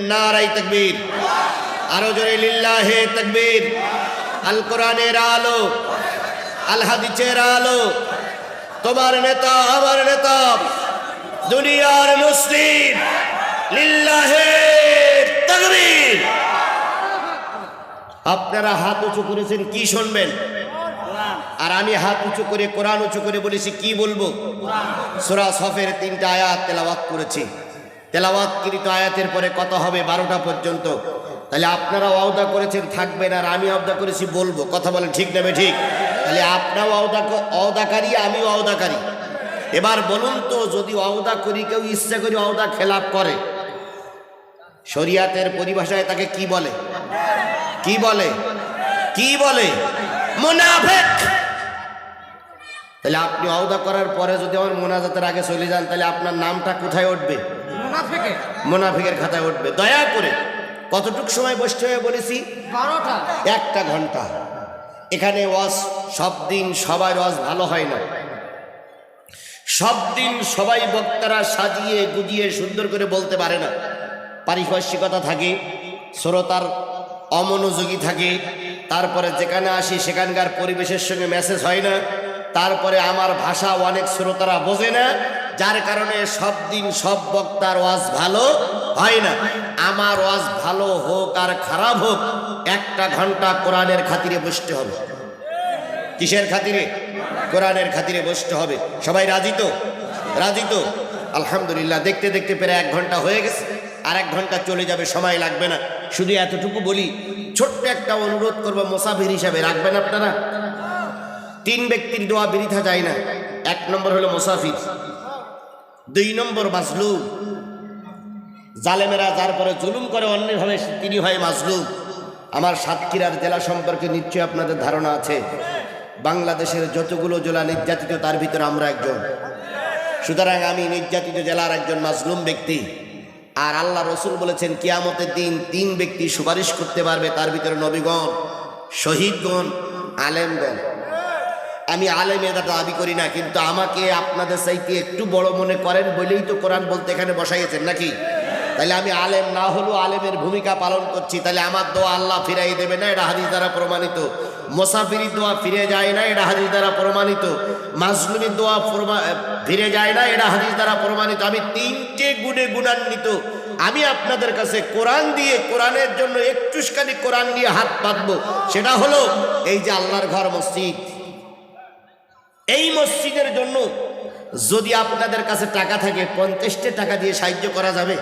নারাই তকবীর। আরও জোরে লিল্লাহে তকবীর। আল কোরআনের আলো, আল হাদিসের আলো। তোমার নেতা, আমার নেতা, দুনিয়ার মুসলিম, লিল্লাহে তকবীর। আপনারা হাত উঁচু করেছেন, কি শুনবেন? আর আমি হাত উঁচু করে, কোরআন উঁচু করে বলেছি, কি বলব? সুরা সফের তিনটা আয়াত তেলাওয়াত করেছি। তেলাওয়াতকৃত আয়াতের পরে কত হবে বারোটা পর্যন্ত? তাহলে আপনারা ওয়াদা করেছেন, থাকবেন, আর আমি ওয়াদা করেছি, বলব। কথা বলেন ঠিক নেবে ঠিক তাহলে আপনারাও ওয়াদা অওদাকারী আমিও অওদাকারী এবার বলুন তো, যদি অওদা করি, কেউ ইচ্ছা করি অওদা খেলাপ করে? শরিয়াতের পরিভাষায় তাকে কি বলে? কি বলে? কি বলে? মুনাফেক! তাহলে আপনি অওদা করার পরে যদি আমার মোনাজাতের আগে চলে যান, তাহলে আপনার নামটা কোথায় উঠবে? মোনাফিকের। খাতায় উঠবে। দয়া করে কতটুক সময় বসতে হয়ে বলেছি? বারোটা। একটা ঘণ্টা। এখানে ওয়াজ সব দিন সবার ওয়াজ ভালো হয় না। সব দিন সবাই বক্তারা সাজিয়ে গুজিয়ে সুন্দর করে বলতে পারে না। পারিপার্শ্বিকতা থাকে শ্রোতার অমনোযোগী থাকে তারপরে যেখানে আসি সেখানকার পরিবেশের সঙ্গে মেসেজ হয় না তারপরে আমার ভাষা অনেক শ্রোতারা বোঝে না যার কারণে সব দিন সব বক্তার ওয়াজ ভালো হয় না। আমার ওয়াজ ভালো হোক আর খারাপ হোক, একটা ঘণ্টা কোরআনের খাতিরে বসতে হবে। কিসের খাতিরে? কোরআনের খাতিরে বসতে হবে। সবাই রাজি তো? রাজি তো? আলহামদুলিল্লাহ, দেখতে দেখতে প্রায় এক ঘণ্টা হয়ে গেছে। আর এক ঘণ্টা চলে যাবে, সময় লাগবে না। শুধু এতটুকু বলি, ছোট্ট একটা অনুরোধ করব মোসাফির হিসাবে, রাখবেন আপনারা? তিন ব্যক্তির দোয়া বিরিথা যায় না। এক নম্বর হলো মোসাফির। দুই নম্বর মাজলুম। জালেমেরা যার পরে জুলুম করে অন্যভাবে তিনি হয় মাজলুম। আমার সাতক্ষীরার জেলা সম্পর্কে নিশ্চয়ই আপনাদের ধারণা আছে। বাংলাদেশের যতগুলো জেলা নির্যাতিত, তার ভিতরে আমরা একজন। সুতরাং আমি নির্যাতিত জেলার একজন মাজলুম ব্যক্তি। আর আল্লাহ রসুল বলেছেন, কিয়ামতের দিন তিন ব্যক্তি সুপারিশ করতে পারবে, তার ভিতরে নবীগণ, শহীদগণ, আলেমগণ। আমি আলেম এটা দাবি করি না, কিন্তু আমাকে আপনাদের চাইতে একটু বড় মনে করেন বলেই তো কোরআন বলতে এখানে বসাইয়েছেন নাকি? তাহলে আমি আলেম না হলেও আলেমের ভূমিকা পালন করছি তাহলে আমার দোয়া আল্লাহ ফিরাই দেবে না, এটা হাদিস দ্বারা প্রমাণিত। মোসাফিরির দোয়া ফিরে যায় না, এটা হাদিস দ্বারা প্রমাণিত। মাজলুমির দোয়া ফিরে যায় না, এটা হাদিস দ্বারা প্রমাণিত। আমি তিনটে গুণে গুণান্বিত। আমি আপনাদের কাছে কোরআন দিয়ে, কোরআনের জন্য একটুখানি কোরআন নিয়ে হাত পাতবো সেটা হলো এই যে আল্লাহর ঘর মসজিদ। এই মসজিদের জন্য যদি আপনাদের কাছে টাকা থাকে, পঞ্চাশটা টাকা দিয়ে সাহায্য করা যাবে।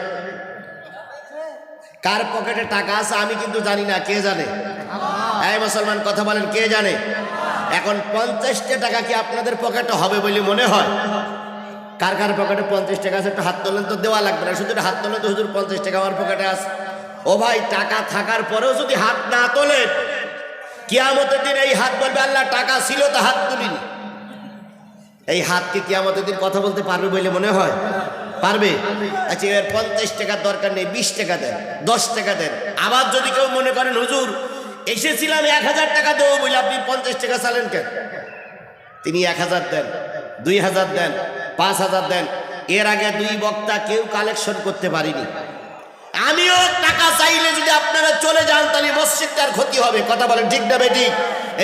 কার পকেটে টাকা আছে আমি কিন্তু জানি না, কে জানে? এই মুসলমান, কথা বলেন, কে জানে? এখন পঞ্চাশটা টাকা কি আপনাদের পকেটে হবে বলে মনে হয়? কার কার পকেটে পঞ্চাশ টাকা আছে একটু হাত তোলেন তো, দেওয়া লাগবে না। শুধু হাত তোলেন তো, হুজুর, পঞ্চাশ টাকা আমার পকেটে আছে। ও ভাই, টাকা থাকার পরেও যদি হাত না তোলেন, কিয়ামতের দিন এই হাত বলবে, আল্লাহ, টাকা ছিল তো হাত তুলিনি। এই হাতকে কি আমাদের দিন কথা বলতে পারবে বলে মনে হয়? পারবে? আচ্ছা এবার পঞ্চাশ টাকার দরকার নেই, বিশ টাকা দেন, দশ টাকা দেন। আবার যদি কেউ মনে করেন, হুজুর, এসেছিলাম এক হাজার টাকা দেবো বলে আপনি পঞ্চাশ টাকা চালেন কেন? তিনি এক হাজার দেন, দুই হাজার দেন, পাঁচ হাজার দেন। এর আগে দুই বক্তা কেউ কালেকশন করতে পারিনি। আমিও টাকা চাইলে যদি আপনারা চলে যান, তাহলে মসজিদটার ক্ষতি হবে। কথা বলেন ঠিক না বেঠিক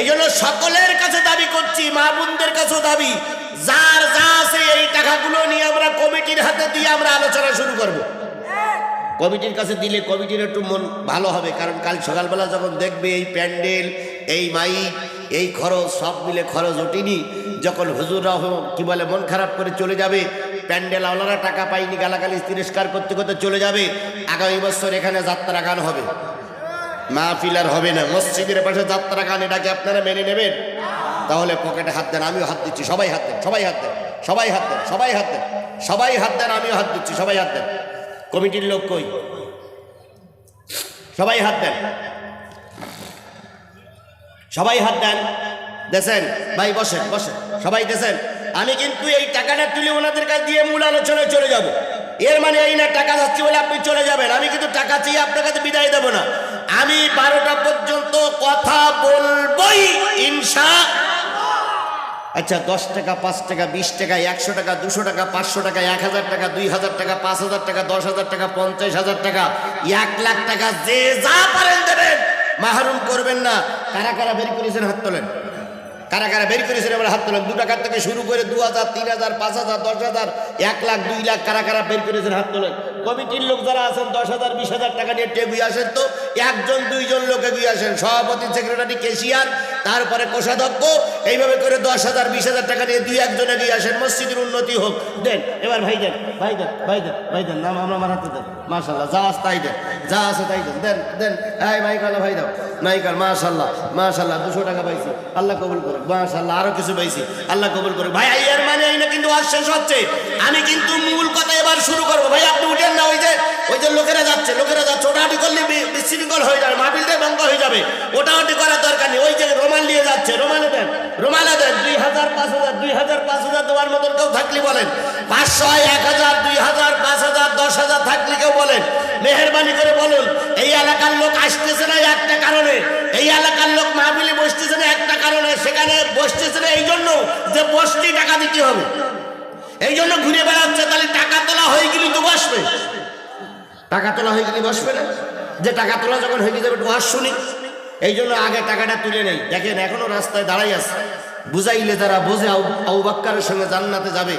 এই জন্য সকলের কাছে দাবি করছি, মা বোনদের কাছেও দাবি। যার যা আছে এই টাকাগুলো নিয়ে আমরা কমিটির হাতে দিয়ে আমরা আলোচনা শুরু করব। কমিটির কাছে দিলে কমিটির একটু মন ভালো হবে, কারণ কাল সকালবেলা যখন দেখবে এই প্যান্ডেল, এই মাইক, এই খরচ, সব মিলে খরচ ওঠেনি, যখন হুজুররা কি বলে, মন খারাপ করে চলে যাবে প্যান্ডেল আওলারা টাকা পাইনি গালাগালি তিরস্কার করতে করতে চলে যাবে, আগামী বছর এখানে যাত্রা গান হবে। মাহফিল আর হবে না, মসজিদের পাশে যাত্রা গান এটাকে আপনারা মেনে নেবেন? তাহলে পকেটে হাত দেন, আমিও হাত দিচ্ছি, সবাই হাত দেন, সবাই হাত দেন, সবাই হাত দেন, সবাই হাত দেন, সবাই হাত দেন, আমিও হাত দিচ্ছি, সবাই হাত দেন। কমিটির লোক কই? সবাই হাত দেন। সবাই হাত দেন। দেশেন, ভাই বসেন বসেন, সবাই দেশেন। আমি কিন্তু এই টাকাটা তুলে ওনাদের কাছে দিয়ে মূল আলোচনায় চলে যাব। এর মানে এই না টাকা যাচ্ছি বলে আপনি চলে যাবেন। আমি কিন্তু টাকা চেয়ে আপনার কাছে বিদায় দেবো না। আমি বারোটা পর্যন্ত কথা বলবই, ইনশা আচ্ছা দশ টাকা, পাঁচ টাকা, বিশ টাকা, একশো টাকা, দুশো টাকা, পাঁচশো টাকা, এক হাজার টাকা, দুই হাজার টাকা, পাঁচ হাজার টাকা, দশ হাজার টাকা, পঞ্চাশ হাজার টাকা, এক লাখ টাকা যে যা পারেন দেবেন। মাহরুম করবেন না। কারা কারা বের করেছেন হাত তোলেন? কারা কারা বের করেছেন এবার হাত তোলেন? দু টাকার থেকে শুরু করে দু হাজার, তিন হাজার, পাঁচ হাজার, দশ হাজার, এক লাখ, দুই লাখ কারা কারা বের করেছেন হাত তোলেন? কমিটির লোক যারা আছেন, দশ হাজার, বিশ হাজার টাকা নিয়ে টেগুই আসেন তো, একজন, দুইজন লোক এগিয়ে আসেন। সভাপতি, সেক্রেটারি, কেশিয়ার, তারপরে কোষাধ্যক্ষ, এইভাবে করে দশ হাজার, বিশ হাজার টাকা নিয়ে দুই একজন এগিয়ে আসেন। মসজিদের উন্নতি হোক। দেন, এবার ভাই দেন ভাই দেন ভাই দেন ভাই দেন, নাম আমরা হাতে দেন। মাশাল্লাহ যা আছে তাই দেন, যা আছে তাই দেন। দেন দেন, এই মাইকাল, ভাই দাও, মাইকাল মাশাল্লাহ মাশাল্লাহ দুশো টাকা পাইছি। আল্লাহ কবুল করুক মাশাল্লাহ আরও কিছু পাইছি। আল্লাহ কবুল করে ভাই এর মানে এই না কিন্তু আজ শেষ হচ্ছে। আমি কিন্তু মূল কথা এবার শুরু করব। ভাই, আপনি উঠেন। যাচ্ছে ওটাহাটি করলে বিশৃঙ্খল হয়ে যাবে মাহফিলটাই বন্ধ হয়ে যাবে। ওটাহাটি করার দরকার নেই। ওই যে রোমান নিয়ে যাচ্ছে, রোমানে দেন রোমানে দেন, দুই হাজার, পাঁচ হাজার, দুই হাজার, পাঁচ হাজার দেওয়ার মতন কেউ থাকলে বলেন। পাঁচশো, এক হাজার, দুই হাজার, পাঁচ হাজার, দশ হাজার থাকলে কেউ বলেন। মেহরবানি করে বলুন, এই এলাকার লোক আসতেছে না একটা কারণে? এই এলাকার লোক মাহফিলে বসতেছে না একটা কারণে? সেখানে বসতেছে না এই জন্য যে বসতে টাকা দিতে হবে। এই জন্য ঘুরে বেড়াচ্ছে, তাহলে টাকা তোলা হয়ে গেলে তো বসবে। টাকা তোলা হয়ে গেলে বসবে না? যে টাকা তোলা যখন হয়ে যাবে একটু শুনি। এই জন্য আগে টাকাটা তুলে নেই। দেখেন, এখনও রাস্তায় দাঁড়াই আছে। বুঝাইলে যারা বোঝে, আবু সঙ্গে জান্নাতে যাবে।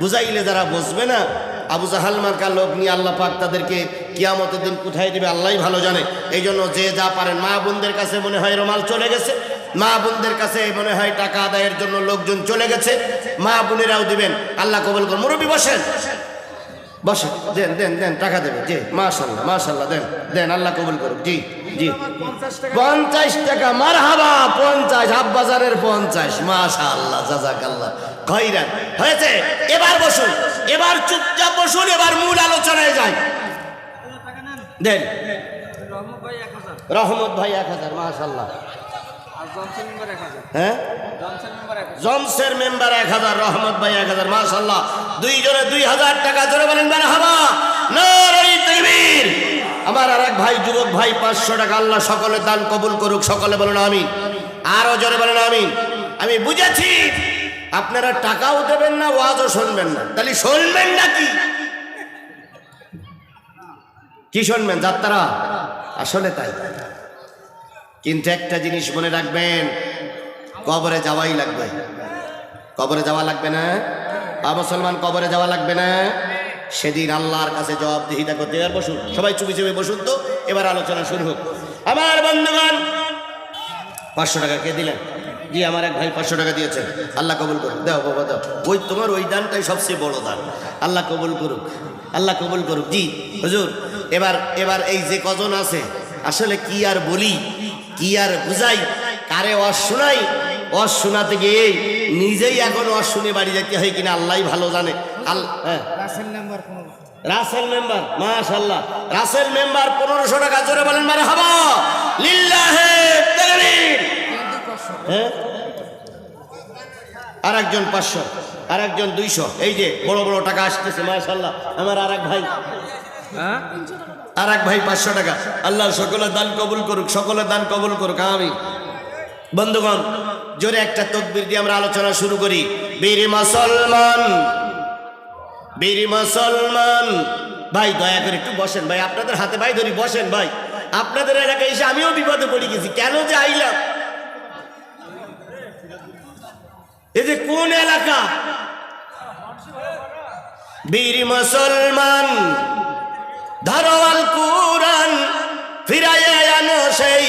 বুঝাইলে যারা বুঝবে না, আবু জাহাল মার্কার লোক নিয়ে আল্লাহ পাক তাদেরকে কিয়ামতের দিন কোথায় দেবে, আল্লাহই ভালো জানে। এই জন্য যে যা পারেন, মা বোনদের কাছে মনে হয় রোমাল চলে গেছে। মা বোনদের কাছে মনে হয় টাকা আদায়ের জন্য লোকজন চলে গেছে। মা বোনেরাও দিবেন। আল্লাহ কবল করুন। মুরব্বী বসেন। বসে দেন দেন দেন টাকা দেবে জি মাশাল্লাহ মাশাল্লাহ দেন দেন আল্লাহ কবুল করুক জি জি। পঞ্চাশ টাকা মার হাবা পঞ্চাশ হাব বাজারের পঞ্চাশ মাশাল্লাহ জাজাকাল্লাহ খৈরান হয়েছে? এবার বসুন এবার চুপচাপ বসুন এবার মূল আলোচনায় যাই। দেন। রহমত ভাই এক হাজার মাশাল্লাহ। হ্যাঁ? জমসের মেম্বার এক হাজার। রহমত ভাই এক হাজার মাশাল্লাহ দুইজনে দুই হাজার টাকা জোরে বলেন বের হাবা। আমার আর এক ভাই যুবক ভাই পাঁচশো টাকা আল্লাহ সকলে দান কবুল করুক সকলে বলেন আমিন। আরও জোরে বলেন আমিন। আমি বুঝেছি আপনারা টাকাও দেবেন না ওয়াজও শুনবেন না। তাহলে শুনবেন নাকি কি শুনবেন যাত্রা? আসলে তাই। কিন্তু একটা জিনিস মনে রাখবেন, কবরে যাওয়াই লাগবে। কবরে যাওয়া লাগবে না? বা মুসলমান কবরে যাওয়া লাগবে না? সেদিন আল্লাহর কাছে জবাবদিহিতা করতে এবার বসুন, সবাই চুপি চুপি বসুন তো, এবার আলোচনা শুরু হোক। আমার বন্ধুগণ, পাঁচশো টাকা কে দিলেন? জি, আমার এক ভাই পাঁচশো টাকা দিয়েছেন আল্লাহ কবুল করুক। দাও, বাবা, দাও। ওই তোমার ওই দানটাই সবচেয়ে বড় দান। আল্লাহ কবুল করুক। আল্লাহ কবুল করুক। জি, হুজুর, এবার এবার এই যে কজন আছে, আসলে কি আর বলি? কি আর বুঝাই? কারে অস শোনাই? অস শোনাতে গিয়ে নিজেই এখন অস শুনে বাড়ি যেতে হয় কিনা আল্লাহ ভালো জানে। হ্যাঁ। রাসেল মেম্বার মাশাল্লাহ রাসেল মেম্বার পনেরোশো টাকা জোরে বলেন মানে হাবা লিল্লাহে হ্যাঁ। আর একজন পাঁচশো আর একজন দুইশো। এই যে বড় বড় টাকা আসতেছে মাশাল্লাহ আমার আর এক ভাই। হ্যাঁ? আর এক ভাই পাঁচশো টাকা। আল্লাহ সকলের দান কবুল করুক সকলের দান কবুল করুক আমি বন্ধুগণ, জোরে একটা তকবির দিয়ে আমরা আলোচনা শুরু করি। বীর মুসলমান বীর মুসলমান। ভাই, দয়া করে একটু বসেন ভাই, আপনাদের হাতে ভাই ধরি, বসেন ভাই। আপনাদের এলাকায় এসে আমিও বিপদে পড়ে গেছি, কেন যে আইলাম? এ যে কোন এলাকা? বীর মুসলমান ধরোয়াল কুরান ফিরাইয়ে আনো সেই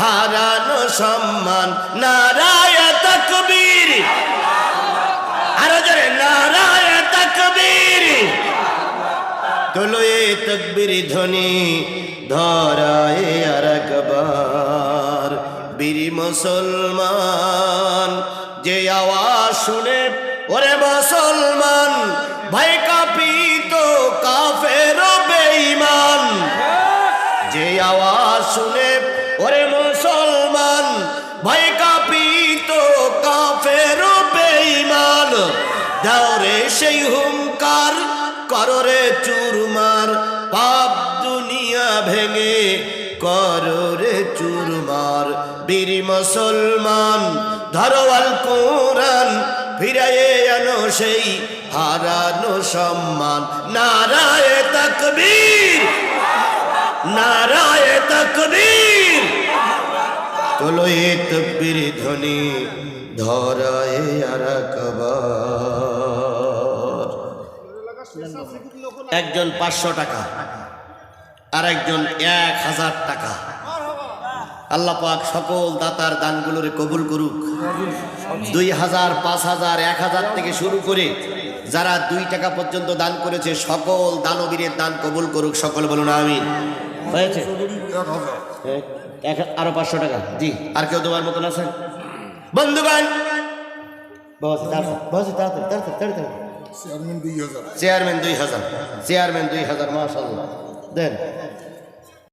হারানো সম্মান। নারায় তকবীর। আরও জোরে, নারায় তকবীর। তোলো এ তকবীর ধ্বনি ধরায় আর একবার বীর মুসলমান, যে আওয়াজ শুনে, ওরে মুসলমান ভেঙে কররে চুরমার, বীর মুসলমান ধরোয়াল কোরআন, ফিরায়ে আনো সেই হারানো সম্মান। নারায় তকবীর নারায় তকবীর। তোলো এ তকবীর ধ্বনি ধরায় আর একজন পাঁচশো টাকা। আর একজন এক হাজার টাকা। আল্লাহ পাক সকল দাতার দানগুলোরে কবুল করুক। দুই হাজার পাঁচ হাজার এক হাজার থেকে শুরু করে যারা দুই টাকা পর্যন্ত দান করেছে সকল দানবীরের দান কবুল করুক সকল বলুন আমি হয়েছে? আরও পাঁচশো টাকা। জি আর কেউ দেওয়ার মতন তাড়াতাড়ি তাড়াতাড়ি চেয়ারম্যান দুই হাজার। চেয়ারম্যান দুই হাজার। চেয়ারম্যান দুই হাজার মাসাল্লাহ দেন।